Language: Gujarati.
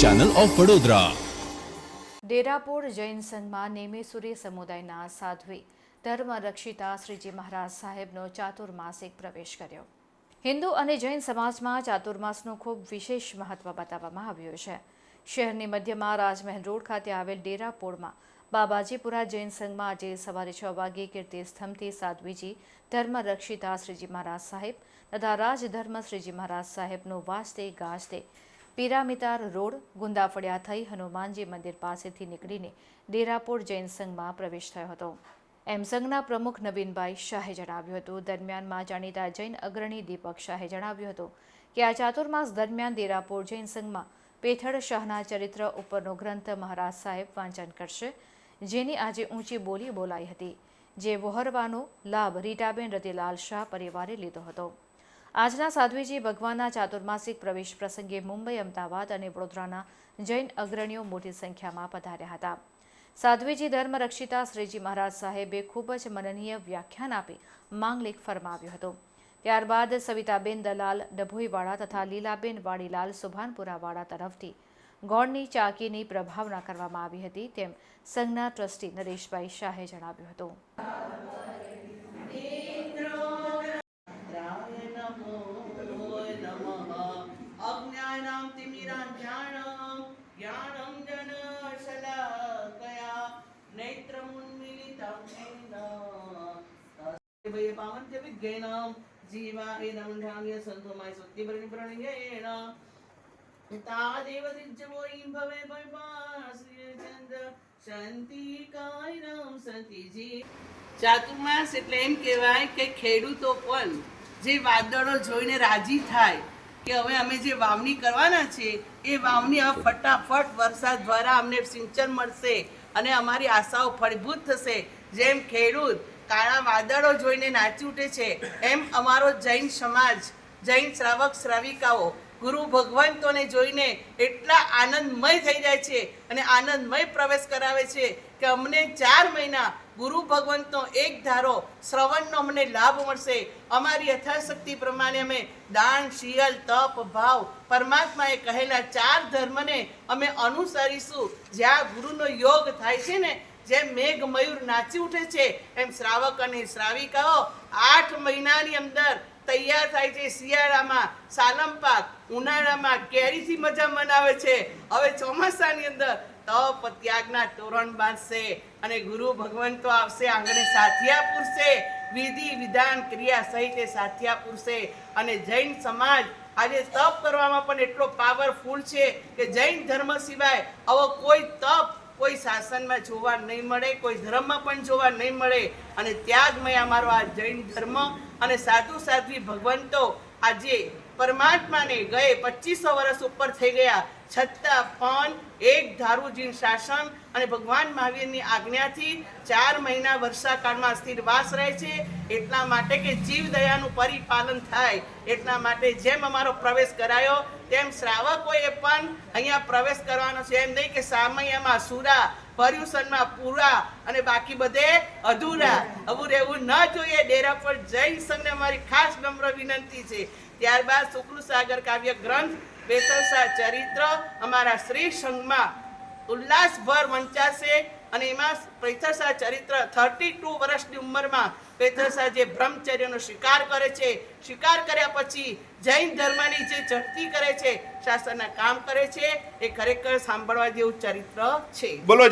ચેનલ ઓફ વડોદરા ડેરાપોર જૈન સંઘમાં નેમેસુરી સમુદાયના સાધ્વી, ધર્મ રક્ષિતા શ્રીજી મહારાજ સાહેબનો ચાતુર્માસિક પ્રવેશ કર્યો. હિન્દુ અને જૈન સમાજમાં ચાતુર્માસનું ખૂબ વિશેષ મહત્વ બતાવવામાં આવ્યું છે. શહેરની મધ્યમાં રાજમહેલ રોડ ખાતે આવેલ ડેરાપોળમાં બાબાજીપુરા જૈન સંઘમાં આજે સવારે છ વાગે કીર્તિ સ્તંભથી સાધ્વીજી ધર્મરક્ષિતા શ્રીજી મહારાજ સાહેબ તથા રાજધર્મ શ્રીજી મહારાજ સાહેબનું વાજતે ગાજતે પિરામિતાર રોડ ગુંદાફળિયા થઈ હનુમાનજી મંદિર પાસેથી નીકળીને ડેરાપોર જૈન સંઘમાં પ્રવેશ થયો હતો. એમ સંઘના પ્રમુખ નવીનભાઈ શાહે જણાવ્યું હતું. દરમિયાનમાં જાણીતા જૈન અગ્રણી દીપક શાહે જણાવ્યું હતું કે આ ચાતુર્માસ દરમિયાન ડેરાપોર જૈન સંઘમાં પેથળ શાહના ચરિત્ર ઉપરનો ગ્રંથ મહારાજ સાહેબ વાંચન કરશે. જેની આજે ઊંચી બોલી બોલાઈ હતી. જે વહોરવાનો લાભ રીટાબેન રતિલાલ શાહ પરિવારે લીધો હતો. આજના સાધ્વીજી ભગવાનના ચાતુર્માસિક પ્રવેશ પ્રસંગે મુંબઈ, અમદાવાદ અને વડોદરાના જૈન અગ્રણીઓ મોટી સંખ્યામાં પધાર્યા હતા. સાધ્વીજી ધર્મ રક્ષિતા શ્રીજી મહારાજ સાહેબે ખૂબ જ મનનીય વ્યાખ્યાન આપી માંગલિક ફરમાવ્યો હતો. ત્યારબાદ સવિતાબેન દલાલ ડભોઈવાળા તથા લીલાબેન વાડીલાલ સુભાનપુરાવાળા તરફથી ગોળની ચાકીની પ્રભાવના કરવામાં આવી હતી તેમ સંઘના ટ્રસ્ટી નરેશભાઈ શાહે જણાવ્યું હતું. રાય નમો નમઃ અજ્ઞાનાં તિમિરાંજ્ઞાનં જ્ઞાનંજન શલાકયા ચાતુર્માસ એટલે એમ કહેવાય કે ખેડૂતો પણ જે વાદળો જોઈને રાજી થાય કે હવે અમે જે વાવણી કરવાના છે, એ વાવણી હવે ફટાફટ વરસાદ દ્વારા અમને સિંચન મળશે અને અમારી આશાઓ ફળભૂત થશે. જેમ ખેડૂત કાળા વાદળો જોઈને નાચી ઉઠે છે, એમ અમારો જૈન સમાજ જૈન શ્રાવક શ્રાવિકાઓ ગુરુ ભગવંતોને જોઈને એટલા આનંદમય થઈ જાય છે અને આનંદમય પ્રવેશ કરાવે છે કે અમને ચાર મહિના ગુરુ ભગવંતનો એક ધારો શ્રવણનો અમને લાભ મળશે. અમારી યથાશક્તિ પ્રમાણે અમે દાન, શિયલ, તપ, ભાવ પરમાત્માએ કહેલા ચાર ધર્મને અમે અનુસરીશું. જ્યાં ગુરુનો યોગ થાય છે ને જેમ મેઘ મયુર નાચી ઉઠે છે, એમ શ્રાવક અને શ્રાવિકાઓ આઠ મહિનાની અંદર તૈયાર થાય છે શિયાળામાં સાલમ પાક ઉનાળામાં, કેરીથી મજા મનાવે છે. હવે ચોમાસાની અંદર તપ, ત્યાગના તોરણ બાંધશે અને ગુરુ ભગવાન તો આવશે, આંગણે સાથિયા પૂરશે, વિધિ, વિધાન, ક્રિયા સહિત સાથિયા પૂરશે. અને જૈન સમાજ આજે તપ કરવામાં પણ એટલો પાવરફુલ છે કે જૈન ધર્મ સિવાય આવો કોઈ તપ કોઈ શાસનમાં જોવા નહીં મળે, કોઈ ધર્મમાં પણ જોવા નહીં મળે. અને ત્યાગમય અમારો આ જૈન ધર્મ અને સાધુ સાધ્વી ભગવંતો આજે પરમાત્માને ગયે પચીસો વર્ષ ઉપર થઈ ગયા. છતાં પણ એક ધારુજીન શાસન અને ભગવાન મહાવીરની આજ્ઞાથી ચાર મહિના વર્ષાકાળમાં સ્થિરવાસ રહે છે. એટલા માટે કે જીવ દયાનું પરિપાલન થાય. એટલા માટે જેમ અમારો પ્રવેશ કરાયો, તેમ શ્રાવકોએ પણ અહીંયા પ્રવેશ કરવાનો છે. એમ નહીં કે સામૈયામાં સુરા, પર્યુષણમાં પૂરા અને બાકી બધે અધૂરા. અવું રહેવું ન જોઈએ. ડેરા પર જૈન સંઘને અમારી ખાસ નમ્ર વિનંતી છે. ત્યારબાદ શુક્લ સાગર કાવ્ય ગ્રંથ, બેતરસા ચરિત્ર અમારા શ્રી સંઘમાં ઉલ્લાસભર વંચાશે અને એમાં પૈથરસા ચરિત્ર થર્ટી ટુ વર્ષની ઉંમરમાં પૈથરસા જે બ્રહ્મચર્યનો શિકાર કરે છે, શિકાર કર્યા પછી જૈન ધર્મની જે ચડતી કરે છે, શાસ્ત્રના કામ કરે છે, એ ખરેખર સાંભળવા જેવું ચરિત્ર છે. બોલો